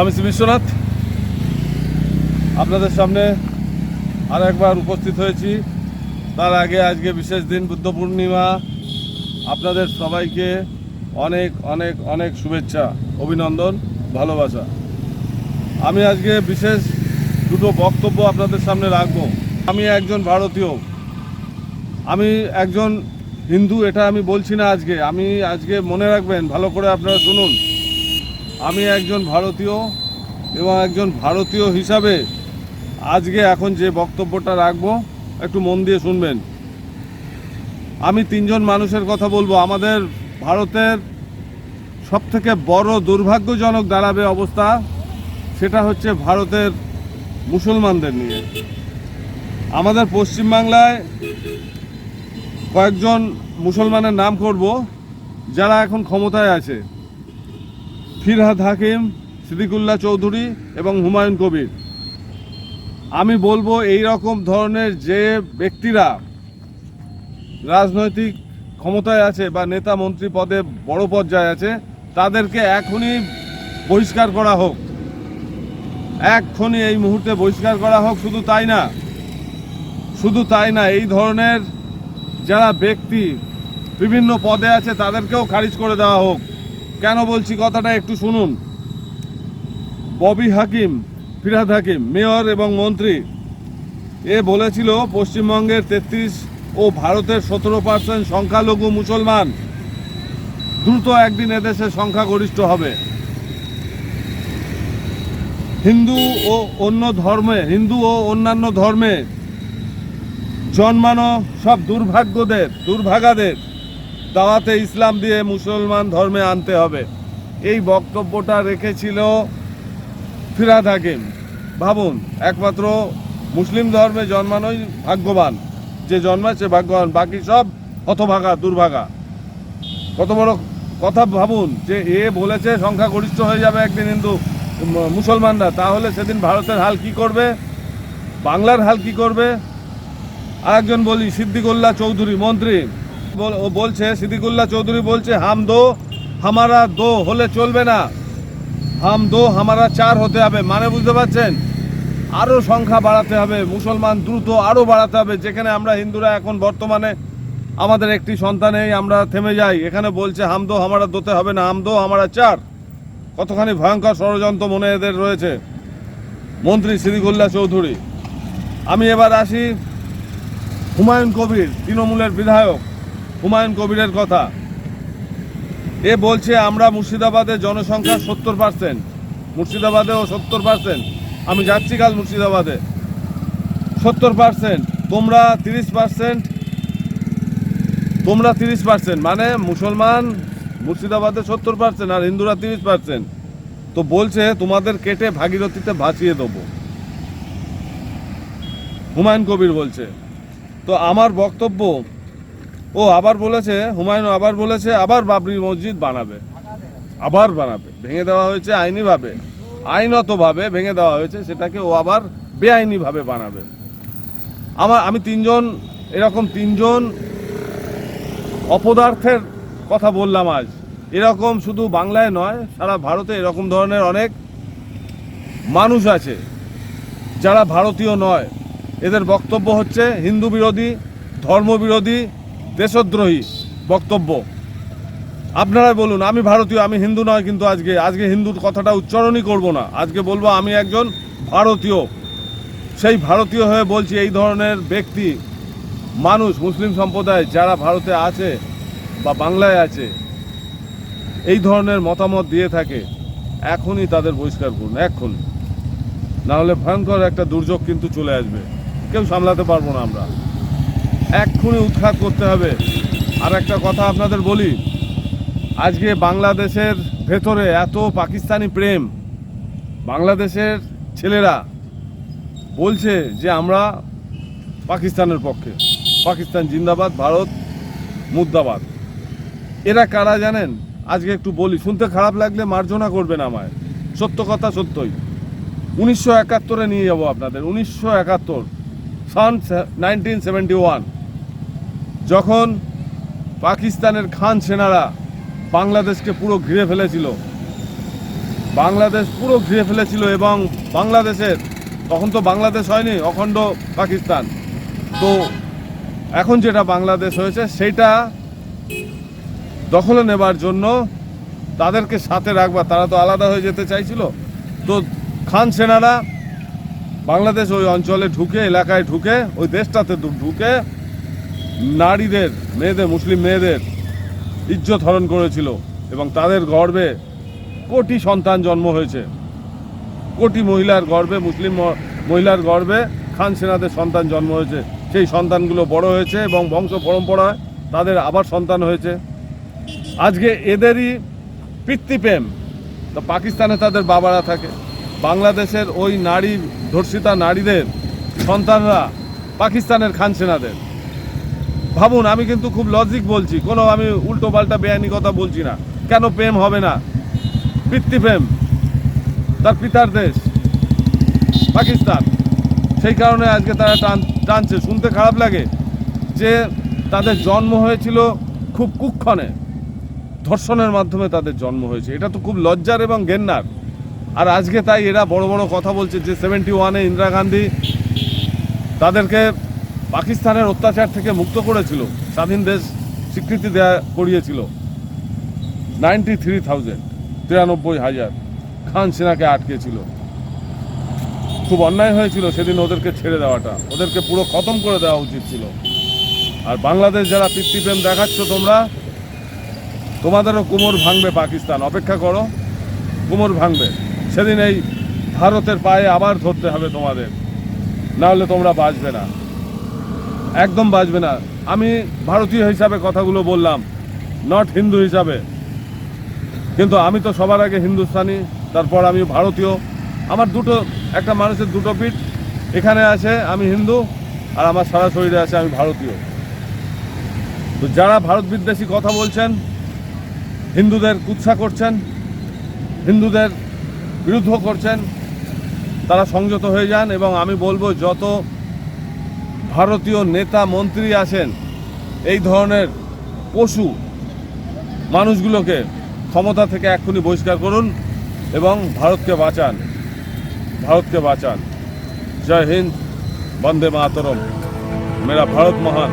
আমি শ্রী বিশ্বনাথ। আপনাদের সামনে আর একবার উপস্থিত হয়েছি। তার আগে আজকে বিশেষ দিন বুদ্ধ পূর্ণিমা। আপনাদের সবাইকে অনেক অনেক অনেক শুভেচ্ছা, অভিনন্দন, ভালোবাসা। আমি আজকে বিশেষ দুটো বক্তব্য আপনাদের সামনে রাখব। আমি একজন ভারতীয়। আমি একজন হিন্দু, এটা আমি বলছি না আজকে। আমি আজকে মনে রাখবেন, ভালো করে আপনারা শুনুন। আমি একজন ভারতীয় এবং একজন ভারতীয় হিসাবে আজকে এখন যে বক্তব্যটা রাখব, একটু মন দিয়ে শুনবেন। আমি তিনজন মানুষের কথা বলব। আমাদের ভারতের সবথেকে বড় দুর্ভাগ্যজনক দাঁড়াবে অবস্থা সেটা হচ্ছে ভারতের মুসলমানদের নিয়ে। আমাদের পশ্চিমবাংলায় কয়েকজন মুসলমানের নাম করব, যারা এখন ক্ষমতায় আছে। ফিরহাদ হাকিম, সিদ্দিকুল্লাহ চৌধুরী এবং হুমায়ুন কবির। আমি বলব এই রকম ধরনের যে ব্যক্তিরা রাজনৈতিক ক্ষমতায় আছে বা নেতা মন্ত্রী পদে বড় পর্যায়ে আছে, তাদেরকে এখনই বহিষ্কার করা হোক। এক্ষুনি এই মুহূর্তে বহিষ্কার করা হোক, শুধু তাই না। শুধু তাই না, এই ধরনের যারা ব্যক্তি বিভিন্ন পদে আছে, তাদেরকেও খারিজ করে দেওয়া হোক। কেন বলছি কথাটা একটু শুনুন? ববি হাকিম, ফিরাদ হাকিম, মেয়র এবং মন্ত্রী, এ বলেছিল পশ্চিমবঙ্গের তেত্রিশ ও ভারতের সতেরো পার্সেন্ট সংখ্যালঘু মুসলমান দ্রুত একদিন এদেশে সংখ্যাগরিষ্ঠ হবে। হিন্দু ও অন্য ধর্মে, হিন্দু ও অন্যান্য ধর্মে জন্মানো সব দুর্ভাগ্যদের, দুর্ভাগাদের দাওয়াতে ইসলাম দিয়ে মুসলমান ধর্মে আনতে হবে। এই বক্তব্যটা রেখেছিল ফিরাদ হাকিম। ভাবুন, একমাত্র মুসলিম ধর্মে জন্মানোই ভাগ্যবান। যে জন্মাচ্ছে ভাগ্যবান, বাকি সব হতভাগা, দুর্ভাগা। কত বড় কথা ভাবুন, যে এ বলেছে সংখ্যাগরিষ্ঠ হয়ে যাবে একদিন হিন্দু মুসলমানরা। তাহলে সেদিন ভারতের হাল কি করবে? বাংলার হাল কি করবে? আরেকজন বলি, সিদ্দিকুল্লাহ চৌধুরী, মন্ত্রী। বলছে, সিদ্দিকুল্লাহ চৌধুরী বলছে, হাম দো, হামারা দো হলে চলবে না। হাম দো, হামারা চার হতে হবে। মানে বুঝতে পারছেন? আরও সংখ্যা বাড়াতে হবে, মুসলমান দ্রুত আরও বাড়াতে হবে। যেখানে আমরা হিন্দুরা এখন বর্তমানে আমাদের একটি সন্তানেই আমরা থেমে যাই। এখানে বলছে হামদো হামারা দোতে হবে না হামদো হামারা চার। কতখানি ভয়ঙ্কর ষড়যন্ত্র মনে এদের রয়েছে। মন্ত্রী সিদ্দিকুল্লাহ চৌধুরী। আমি এবার আসি হুমায়ুন কবির, তৃণমূলের বিধায়ক। হুমায়ুন কবিরের কথা। এ বলছে, আমরা মুর্শিদাবাদের জনসংখ্যা সত্তর পার্সেন্ট মুর্শিদাবাদেও সত্তর পার্সেন্ট আমি যাচ্ছি কাল মুর্শিদাবাদে। সত্তর পার্সেন্ট তোমরা তিরিশ পার্সেন্ট তোমরা তিরিশ পার্সেন্ট মানে মুসলমান মুর্শিদাবাদে সত্তর পার্সেন্ট আর হিন্দুরা তিরিশ পার্সেন্ট তো বলছে, তোমাদের কেটে ভাগীরথীতে ভাসিয়ে দেবো। হুমায়ুন কবির বলছে। তো আমার বক্তব্য ও আবার বলেছে, হুমায়ুন আবার বলেছে, আবার বাবরি মসজিদ বানাবে। আবার বানাবে। ভেঙে দেওয়া হয়েছে আইনিভাবে। আইনতভাবে ভেঙে দেওয়া হয়েছে, সেটাকে ও আবার বেআইনিভাবে বানাবে। আমার, আমি তিনজন, এরকম তিনজন অপদার্থের কথা বললাম আজ। এরকম শুধু বাংলায় নয়, সারা ভারতে এরকম ধরনের অনেক মানুষ আছে, যারা ভারতীয় নয়। এদের বক্তব্য হচ্ছে হিন্দু বিরোধী ধর্ম বিরোধী দেশদ্রোহী বক্তব্য। আপনারা বলুন, আমি ভারতীয়, আমি হিন্দু নয় কিন্তু আজকে আজকে হিন্দুর কথাটা উচ্চারণই করব না। আজকে বলব আমি একজন ভারতীয়। সেই ভারতীয় হয়ে বলছি এই ধরনের ব্যক্তি, মানুষ, মুসলিম সম্প্রদায় যারা ভারতে আছে বা বাংলায় আছে, এই ধরনের মতামত দিয়ে থাকে, এখনই তাদের বহিষ্কার করুন এক্ষুনি না হলে ভয়ঙ্কর একটা দুর্যোগ কিন্তু চলে আসবে। কেউ সামলাতে পারব না আমরা। এক্ষুনি উৎখাত করতে হবে। আর একটা কথা আপনাদের বলি, আজকে বাংলাদেশের ভেতরে এত পাকিস্তানি প্রেম, বাংলাদেশের ছেলেরা বলছে যে আমরা পাকিস্তানের পক্ষে। পাকিস্তান জিন্দাবাদ, ভারত মুর্দাবাদ। এরা কারা জানেন? আজকে একটু বলি, শুনতে খারাপ লাগলে মার্জনা করবেন আমায়। সত্য কথা সত্যই। উনিশশো একাত্তরে নিয়ে যাব আপনাদের। উনিশশো একাত্তর, সন নাইনটিন সেভেন্টি ওয়ান যখন পাকিস্তানের খান সেনারা বাংলাদেশকে পুরো ঘিরে ফেলেছিল, বাংলাদেশ পুরো ঘিরে ফেলেছিল এবং বাংলাদেশের, তখন তো বাংলাদেশ হয়নি, অখণ্ড পাকিস্তান। তো এখন যেটা বাংলাদেশ হয়েছে, সেটা দখলে নেবার জন্য তাদেরকে সাথে রাখবা, তারা তো আলাদা হয়ে যেতে চাইছিল। তো খান সেনারা বাংলাদেশ ওই অঞ্চলে ঢুকে, এলাকায় ঢুকে, ওই দেশটাতে ঢুকে নারীদের, মেয়েদের, মুসলিম মেয়েদের ইজ্জত হরণ করেছিল এবং তাদের গর্বে কোটি সন্তান জন্ম হয়েছে। কোটি মহিলার গর্বে, মুসলিম মহিলার গর্বে খান সেনাদের সন্তান জন্ম হয়েছে। সেই সন্তানগুলো বড় হয়েছে এবং বংশ পরম্পরায় তাদের আবার সন্তান হয়েছে। আজকে এদেরই পিতৃপ্রেম। তো পাকিস্তানে তাদের বাবারা থাকে। বাংলাদেশের ওই নারী ধর্ষিতা নারীদের সন্তানরা পাকিস্তানের খান সেনাদের। ভাবুন, আমি কিন্তু খুব লজিক বলছি। কোনো আমি উল্টো পাল্টা বেআইনি কথা বলছি না। কেন প্রেম হবে না? পিতৃপ্রেম তার পিতার দেশ। পাকিস্তান। সেই কারণে আজকে তারা টান টানছে। শুনতে খারাপ লাগে যে তাদের জন্ম হয়েছিল খুব কুক্ষণে। ধর্ষণের মাধ্যমে তাদের জন্ম হয়েছে। এটা তো খুব লজ্জার এবং ঘেন্নার। আর আজকে তাই এরা বড় বড় কথা বলছে যে সেভেন্টি ওয়ানে ইন্দিরা গান্ধী তাদেরকে পাকিস্তানের অত্যাচার থেকে মুক্ত করেছিল, স্বাধীন দেশ স্বীকৃতি দেওয়া করিয়েছিল। নাইনটি থ্রি থাউজেন্ড তিরানব্বই হাজার খান সেনাকে আটকেছিল। খুব অন্যায় হয়েছিল সেদিন ওদেরকে ছেড়ে দেওয়াটা। ওদেরকে পুরো খতম করে দেওয়া উচিত ছিল। আর বাংলাদেশ যারা পিতৃপ্রেম দেখাচ্ছ তোমরা, তোমাদেরও কোমর ভাঙবে পাকিস্তান। অপেক্ষা করো, কোমর ভাঙবে। সেদিন এই ভারতের পায়ে আবার ধরতে হবে তোমাদের। না হলে তোমরা বাঁচবে না। একদম বাঁচবে না। আমি ভারতীয় হিসাবে কথাগুলো বললাম নট হিন্দু হিসাবে। কিন্তু আমি তো সবার আগে হিন্দুস্তানি, তারপর আমি ভারতীয়। আমার দুটো, একটা মানুষের দুটো পিঠ। এখানে আছে আমি হিন্দু, আর আমার সারা শরীরে আছে আমি ভারতীয়। তো যারা ভারত বিদ্বেষী কথা বলছেন, হিন্দুদের কুৎসা করছেন, হিন্দুদের বিরুদ্ধ করছেন, তারা সংযত হয়ে যান এবং আমি বলব, যত ভারতীয় নেতা মন্ত্রী আসেন, এই ধরনের পশু মানুষগুলোকে ক্ষমতা থেকে এক্ষুনি বহিষ্কার করুন এবং ভারতকে বাঁচান। ভারতকে বাঁচান। জয় হিন্দ, বন্দে মাতরম। মেরা ভারত মহান।